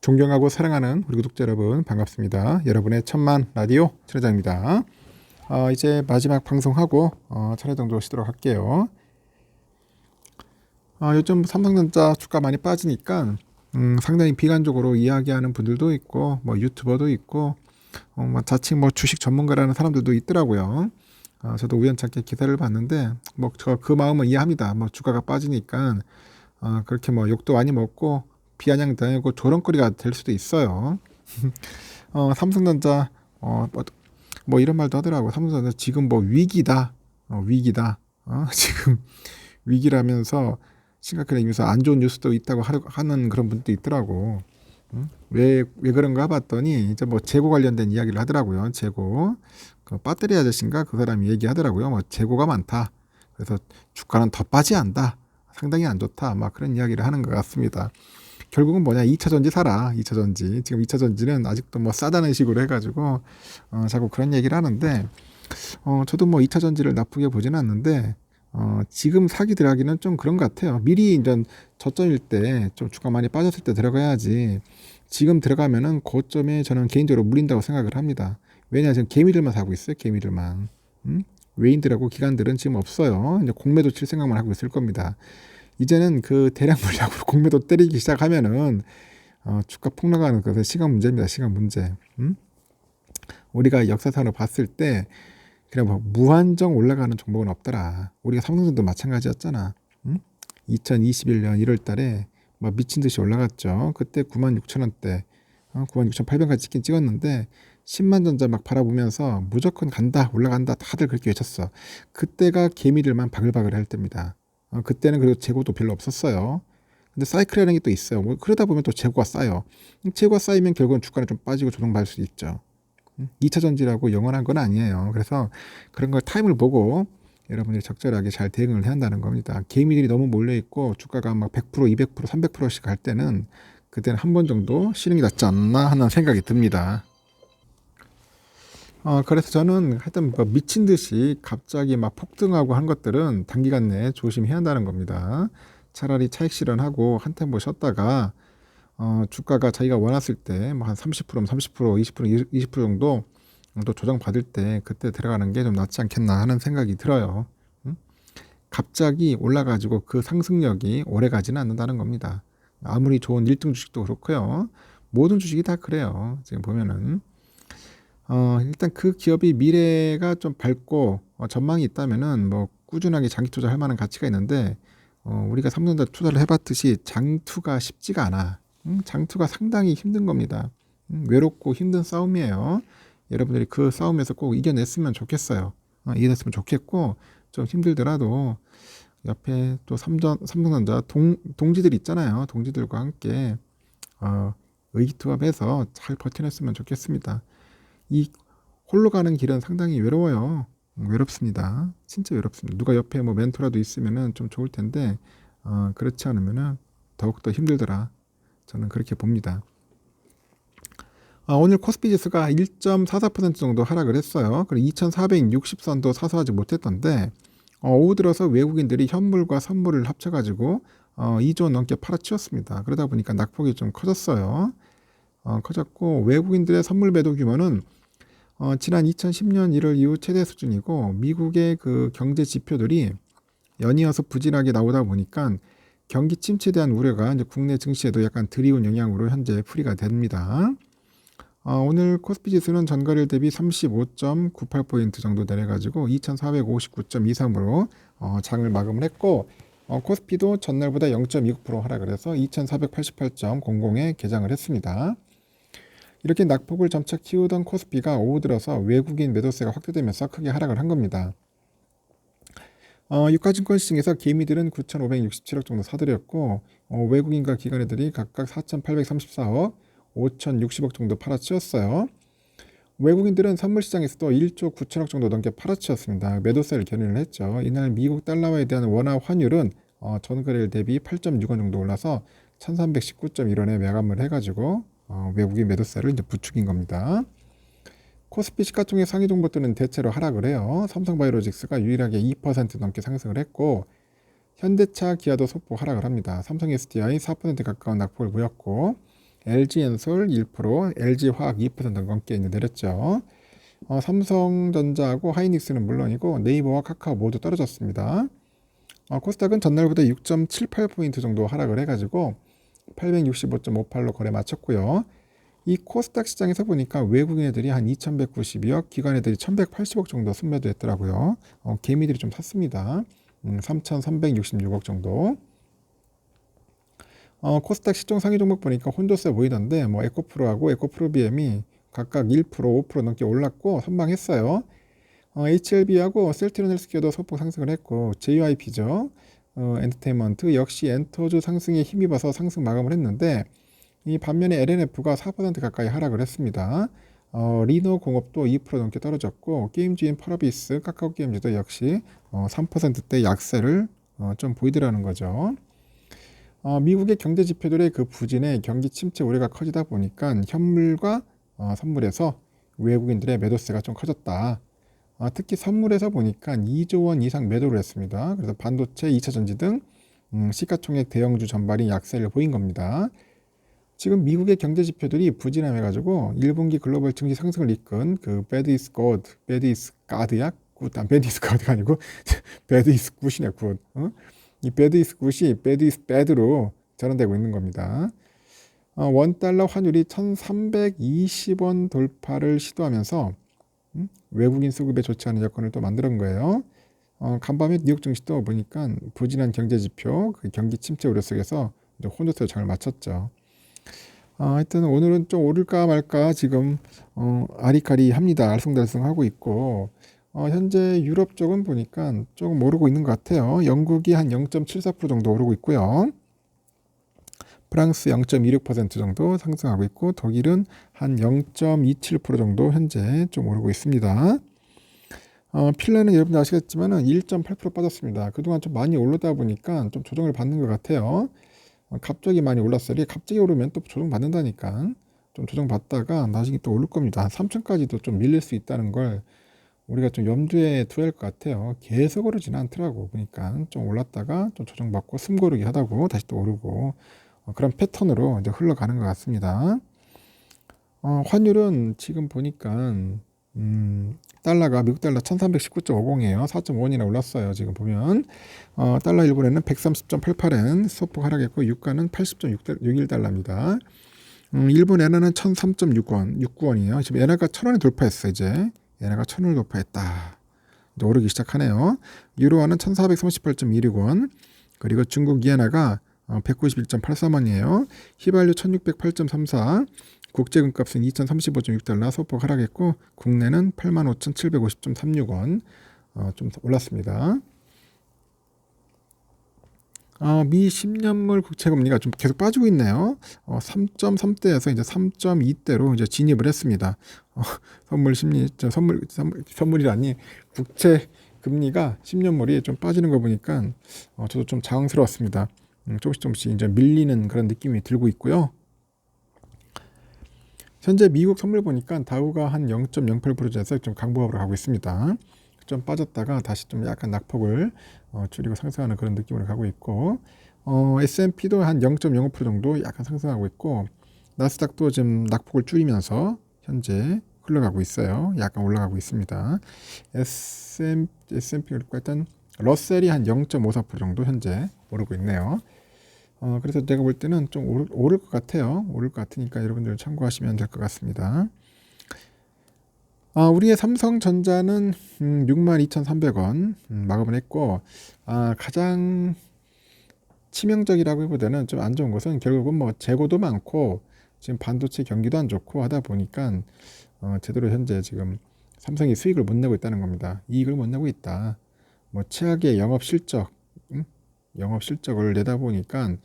존경하고 사랑하는 우리 구독자 여러분 반갑습니다. 여러분의 천만 라디오 천회장입니다. 어, 이제 마지막 방송하고 어, 차례 정도 쉬도록 할게요. 어, 요즘 삼성전자 주가 많이 빠지니까 음, 상당히 비관적으로 이야기하는 분들도 있고 뭐 유튜버도 있고 어, 뭐 자칭 뭐 주식 전문가라는 사람들도 있더라고요. 어, 저도 우연찮게 기사를 봤는데 뭐 저 그 마음은 이해합니다. 뭐 주가가 빠지니까 어, 그렇게 뭐 욕도 많이 먹고 비아냥 당하고 조롱거리가 될 수도 있어요. 어, 삼성전자 어, 뭐, 뭐 이런 말도 하더라고. 삼성전자 지금 뭐 위기다. 어, 위기다. 어, 지금 위기라면서 심각한 의미에서 안 좋은 뉴스도 있다고 하는 그런 분도 있더라고. 응? 왜, 왜 그런가 봤더니 이제 뭐 재고 관련된 이야기를 하더라고요. 재고. 그 배터리 아저씨인가 그 사람이 얘기하더라고요. 뭐 재고가 많다. 그래서 주가는 더 빠져야 한다. 상당히 안 좋다. 막 그런 이야기를 하는 것 같습니다. 결국은 뭐냐 2차 전지 사라 2차 전지. 지금 2차 전지는 아직도 뭐 싸다는 식으로 해가지고 어, 자꾸 그런 얘기를 하는데 어, 저도 뭐 2차 전지를 나쁘게 보지는 않는데 어, 지금 사기 들어가기는 좀 그런 것 같아요. 미리 이제 저점일 때 좀 주가 많이 빠졌을 때 들어가야지 지금 들어가면은 고점에 저는 개인적으로 물린다고 생각을 합니다. 왜냐 지금 개미들만 사고 있어요 개미들만. 음? 외인들하고 기관들은 지금 없어요. 이제 공매도 칠 생각만 하고 있을 겁니다 이제는 그 대량 물량으로 공매도 때리기 시작하면은 어, 주가 폭락하는 것은 시간 문제입니다. 시간 문제. 음? 우리가 역사상으로 봤을 때 그냥 뭐 무한정 올라가는 종목은 없더라. 우리가 삼성전도 마찬가지였잖아. 음? 2021년 1월 달에 막 미친 듯이 올라갔죠. 그때 9만 6천 원대, 어, 9만 6천 8백까지 찍긴 찍었는데 10만 전자 막 바라보면서 무조건 간다, 올라간다 다들 그렇게 외쳤어. 그때가 개미들만 바글바글 할 때입니다. 어, 그때는 그래도 재고도 별로 없었어요. 근데 사이클이라는 게 또 있어요. 뭐 그러다 보면 또 재고가 쌓여. 재고가 쌓이면 결국은 주가는 좀 빠지고 조정받을 수 있죠. 2차 전지라고 영원한 건 아니에요. 그래서 그런 걸 타임을 보고 여러분들이 적절하게 잘 대응을 해야 한다는 겁니다. 개미들이 너무 몰려 있고 주가가 막 100%, 200%, 300%씩 갈 때는 그때는 한 번 정도 쉬는 게 낫지 않나 하는 생각이 듭니다. 어, 그래서 저는 하여튼 뭐 미친 듯이 갑자기 막 폭등하고 한 것들은 단기간 내에 조심해야 한다는 겁니다. 차라리 차익 실현하고 한 템포 쉬었다가 어, 주가가 자기가 원했을 때 뭐 한 30%, 30%, 20%, 20% 정도 또 조정 받을 때 그때 들어가는 게 좀 낫지 않겠나 하는 생각이 들어요. 응? 갑자기 올라가지고 그 상승력이 오래 가지는 않는다는 겁니다. 아무리 좋은 1등 주식도 그렇고요. 모든 주식이 다 그래요. 지금 보면은. 어, 일단 그 기업이 미래가 좀 밝고 어, 전망이 있다면은 뭐 꾸준하게 장기 투자할 만한 가치가 있는데 어, 우리가 삼성전자 투자를 해봤듯이 장투가 쉽지가 않아. 음, 장투가 상당히 힘든 겁니다. 음, 외롭고 힘든 싸움이에요. 여러분들이 그 싸움에서 꼭 이겨냈으면 좋겠어요. 어, 이겨냈으면 좋겠고 좀 힘들더라도 옆에 또 삼전, 삼성전자 동, 동지들 있잖아요. 동지들과 함께 어, 의기투합해서 잘 버텨냈으면 좋겠습니다. 이 홀로 가는 길은 상당히 외로워요. 외롭습니다. 진짜 외롭습니다. 누가 옆에 뭐 멘토라도 있으면은 좀 좋을 텐데 어, 그렇지 않으면은 더욱더 힘들더라. 저는 그렇게 봅니다. 아, 오늘 코스피 지수가 1.44% 정도 하락을 했어요. 그리고 2,460선도 사소하지 못했던데 어, 오후 들어서 외국인들이 현물과 선물을 합쳐가지고 어, 2조 넘게 팔아치웠습니다. 그러다 보니까 낙폭이 좀 커졌어요. 어, 커졌고 외국인들의 선물 매도 규모는 어, 지난 2010년 1월 이후 최대 수준이고 미국의 그 경제 지표들이 연이어서 부진하게 나오다 보니까 경기 침체에 대한 우려가 이제 국내 증시에도 약간 드리운 영향으로 현재 풀이가 됩니다. 어, 오늘 코스피 지수는 전거래일 대비 35.98포인트 정도 내려가지고 2,459.23으로 어, 장을 마감을 했고 어, 코스피도 전날보다 0.29% 하락을 해서 2,488.00에 개장을 했습니다. 이렇게 낙폭을 점차 키우던 코스피가 오후 들어서 외국인 매도세가 확대되면서 크게 하락을 한 겁니다. 어, 유가증권 시장에서 개미들은 9,567억 정도 사들였고 어, 외국인과 기관애들이 각각 4,834억, 5,060억 정도 팔아치웠어요. 외국인들은 선물 시장에서도 1조 9천억 정도 넘게 팔아치웠습니다. 매도세를 견인을 했죠. 이날 미국 달러화에 대한 원화 환율은 어, 전거래일 대비 8.6원 정도 올라서 1,319.1원에 매감을 해가지고 어, 외국인 매도세를 이제 부추긴 겁니다. 코스피 시가총액 상위 종목들은 대체로 하락을 해요. 삼성바이오로직스가 유일하게 2% 넘게 상승을 했고 현대차, 기아도 소폭 하락을 합니다. 삼성 SDI 4% 가까운 낙폭을 보였고 LG엔솔 1%, LG화학 2% 넘게 이제 내렸죠. 어, 삼성전자하고 하이닉스는 물론이고 네이버와 카카오 모두 떨어졌습니다. 어, 코스닥은 전날보다 6.78포인트 정도 하락을 해가지고 865.58로 거래 마쳤고요. 이 코스닥 시장에서 보니까 외국인 애들이 한 2,192억, 기관 애들이 1,180억 정도 순매도 했더라고요. 어, 개미들이 좀 샀습니다. 음, 3,366억 정도. 어, 코스닥 시총 상위 종목 보니까 혼조세 보이던데 뭐 에코프로하고 에코프로비엠이 각각 1% 5% 넘게 올랐고 선방했어요. 어, HLB하고 셀트리온 헬스케어도 소폭 상승을 했고 JYP죠. 어, 엔터테인먼트 역시 엔터주 상승에 힘입어서 상승 마감을 했는데 이 반면에 LNF가 4% 가까이 하락을 했습니다. 어, 리노 공업도 2% 넘게 떨어졌고 게임주인 파라비스, 카카오 게임즈도 역시 어, 3%대 약세를 어, 좀 보이더라는 거죠. 어, 미국의 경제 지표들의 그 부진에 경기 침체 우려가 커지다 보니까 현물과 어, 선물에서 외국인들의 매도세가 좀 커졌다. 어, 특히 선물에서 보니까 2조 원 이상 매도를 했습니다. 그래서 반도체, 2차 전지 등 음, 시가총액 대형주 전발이 약세를 보인 겁니다. 지금 미국의 경제 지표들이 부진함해가지고 1분기 글로벌 증시 상승을 이끈 그 bad is good, bad is god야? good, 아, bad is god가 아니고 bad is good이네, good. 어? 이 bad is good이 bad is bad로 전환되고 있는 겁니다. 어, 원 달러 환율이 1,320원 돌파를 시도하면서 음? 외국인 수급에 좋지 않은 여건을 또 만드는 거예요. 어, 간밤에 뉴욕 증시도 보니까 부진한 경제 지표, 그 경기 침체 우려 속에서 혼조세 장을 마쳤죠. 어, 하여튼 오늘은 좀 오를까 말까 지금 어, 아리까리 합니다. 알쏭달쏭 하고 있고 어, 현재 유럽 쪽은 보니까 조금 오르고 있는 것 같아요. 영국이 한 0.74% 정도 오르고 있고요. 프랑스 0.26% 정도 상승하고 있고 독일은 한 0.27% 정도 현재 좀 오르고 있습니다. 어, 핀란드는 여러분 아시겠지만 1.8% 빠졌습니다. 그동안 좀 많이 올르다 보니까 좀 조정을 받는 것 같아요. 어, 갑자기 많이 올랐어요. 갑자기 오르면 또 조정 받는다니까. 좀 조정 받다가 나중에 또 오를 겁니다. 한 3천까지도 좀 밀릴 수 있다는 걸 우리가 좀 염두에 둬야 할 것 같아요. 계속 오르지는 않더라고. 그러니까 좀 올랐다가 좀 조정받고 숨고르기 하다고 다시 또 오르고 어, 그런 패턴으로 이제 흘러가는 것 같습니다. 어, 환율은 지금 보니까 음, 달러가 미국 달러 1319.50이에요. 4.5원이나 올랐어요. 지금 보면 어, 달러 일본에는 130.88엔 소폭 하락했고 유가는 80.61달러입니다. 음, 일본 엔화는 1003.6원, 6구원이에요. 지금 엔화가 1000원이 돌파했어 이제. 엔화가 1000원을 돌파했다. 이제 오르기 시작하네요. 유로화는 1438.16원. 그리고 중국 이엔화가 191.83원이에요. 휘발유 1608.34. 국제 금값은 2035.6달러 소폭 하락했고 국내는 85,750.36원 어, 좀 올랐습니다. 어, 미 10년물 국채 금리가 좀 계속 빠지고 있네요. 어, 3.3대에서 이제 3.2대로 이제 진입을 했습니다. 어, 선물 심리 선물 선물 선물이라니 국채 금리가 10년물이 좀 빠지는 거 보니까 어, 저도 좀 당황스러웠습니다. 음, 조금씩 조금씩 이제 밀리는 그런 느낌이 들고 있고요. 현재 미국 선물 보니까 다우가 한 0.08%에서 좀 강보합으로 가고 있습니다. 좀 빠졌다가 다시 좀 약간 낙폭을 어, 줄이고 상승하는 그런 느낌으로 가고 있고 어, S&P도 한 0.05% 정도 약간 상승하고 있고 나스닥도 지금 낙폭을 줄이면서 현재 흘러가고 있어요. 약간 올라가고 있습니다. S&P, 일단 러셀이 한 0.54% 정도 현재 오르고 있네요. 어, 그래서 제가 볼 때는 좀 오를, 오를 것 같아요. 오를 것 같으니까 여러분들 참고하시면 될 것 같습니다. 아, 우리의 삼성전자는 음, 62,300원 음, 마감을 했고 아, 가장 치명적이라고 보다는 좀 안 좋은 것은 결국은 뭐 재고도 많고 지금 반도체 경기도 안 좋고 하다 보니까 어, 제대로 현재 지금 삼성이 수익을 못 내고 있다는 겁니다. 이익을 못 내고 있다. 뭐 최악의 영업 실적, 음? 영업 실적을 내다 보니까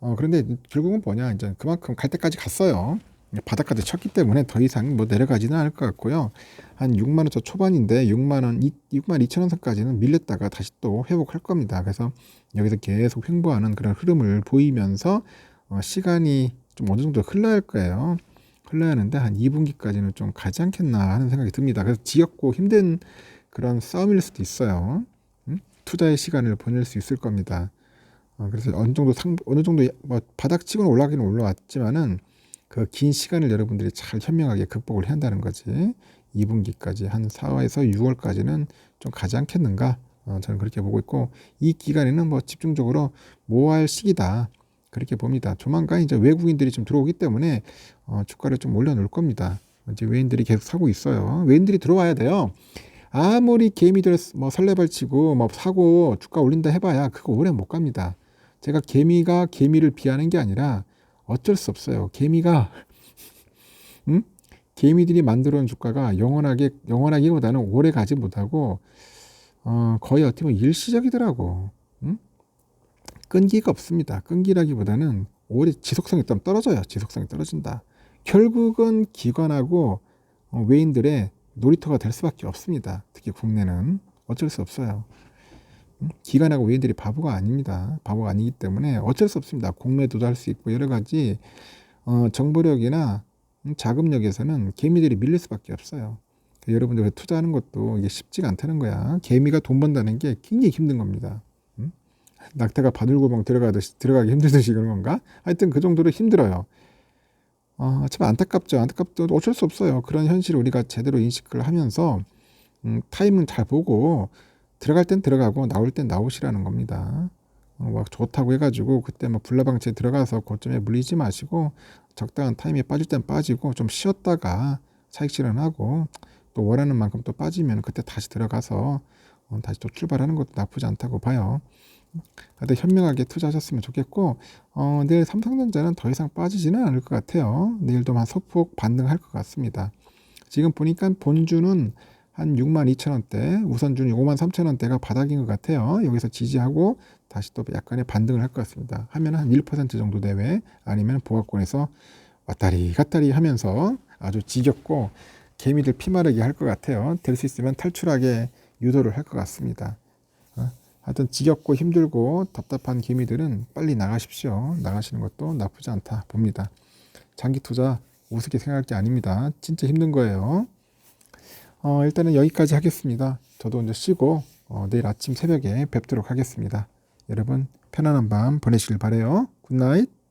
어, 그런데 결국은 뭐냐 이제 그만큼 갈 때까지 갔어요. 바닥까지 쳤기 때문에 더 이상 뭐 내려가지는 않을 것 같고요. 한 6만 원대 초반인데 6만 원, 6만 2천 원 선까지는 밀렸다가 다시 또 회복할 겁니다. 그래서 여기서 계속 횡보하는 그런 흐름을 보이면서 어, 시간이 좀 어느 정도 흘러야 할 거예요. 흘러야 하는데 한 2분기까지는 좀 가지 않겠나 하는 생각이 듭니다. 그래서 지겹고 힘든 그런 싸움일 수도 있어요. 음? 투자의 시간을 보낼 수 있을 겁니다. 어, 그래서 어느 정도 상, 어느 정도 뭐 바닥치고는 올라가기는 올라왔지만은 그 긴 시간을 여러분들이 잘 현명하게 극복을 해야 한다는 거지. 2분기까지 한 4에서 6월까지는 좀 가지 않겠는가? 어, 저는 그렇게 보고 있고 이 기간에는 뭐 집중적으로 모아할 시기다. 그렇게 봅니다. 조만간 이제 외국인들이 좀 들어오기 때문에 어, 주가를 좀 올려놓을 겁니다. 이제 외인들이 계속 사고 있어요. 외인들이 들어와야 돼요. 아무리 개미들 뭐 설레발치고 뭐 사고 주가 올린다 해봐야 그거 오래 못 갑니다. 제가 개미가 개미를 비하는 게 아니라 어쩔 수 없어요. 개미가 음? 개미들이 만들어 온 주가가 영원하게 영원하기보다는 오래 가지 못하고 어, 거의 어떻게 보면 일시적이더라고. 음? 끈기가 없습니다. 끈기라기보다는 오래 지속성이 좀 떨어져요. 지속성이 떨어진다. 결국은 기관하고 어, 외인들의 놀이터가 될 수밖에 없습니다. 특히 국내는 어쩔 수 없어요. 음? 기관하고 외인들이 바보가 아닙니다. 바보가 아니기 때문에 어쩔 수 없습니다. 공매도도 할 수 있고 여러 가지 어, 정보력이나 음, 자금력에서는 개미들이 밀릴 수밖에 없어요. 여러분들 투자하는 것도 이게 쉽지가 않다는 거야. 개미가 돈 번다는 게 굉장히 힘든 겁니다. 음? 낙타가 바늘구멍 들어가듯이 들어가기 힘들듯이 그런 건가? 하여튼 그 정도로 힘들어요. 아, 참 안타깝죠. 안타깝도 어쩔 수 없어요. 그런 현실을 우리가 제대로 인식을 하면서 음, 타임은 잘 보고 들어갈 땐 들어가고 나올 땐 나오시라는 겁니다. 어, 막 좋다고 해가지고 그때 뭐 불나방치에 들어가서 고점에 물리지 마시고 적당한 타임에 빠질 땐 빠지고 좀 쉬었다가 차익 실현하고 또 원하는 만큼 또 빠지면 그때 다시 들어가서 어, 다시 또 출발하는 것도 나쁘지 않다고 봐요. 다들 현명하게 투자하셨으면 좋겠고 어, 내일 삼성전자는 더 이상 빠지지는 않을 것 같아요. 내일도 한 소폭 반등할 것 같습니다. 지금 보니까 본주는 한 6만 2천 원대, 우선주는 5만 3천 원대가 바닥인 것 같아요. 여기서 지지하고 다시 또 약간의 반등을 할 것 같습니다. 하면 한 1% 정도 대외 아니면 보합권에서 왔다리 갔다리 하면서 아주 지겹고 개미들 피마르게 할 것 같아요. 될 수 있으면 탈출하게 유도를 할 것 같습니다. 어? 하여튼 지겹고 힘들고 답답한 개미들은 빨리 나가십시오. 나가시는 것도 나쁘지 않다 봅니다. 장기 투자 우습게 생각할 게 아닙니다. 진짜 힘든 거예요. 어, 일단은 여기까지 하겠습니다. 저도 이제 쉬고 어, 내일 아침 새벽에 뵙도록 하겠습니다. 여러분 편안한 밤 보내시길 바래요. 굿나잇.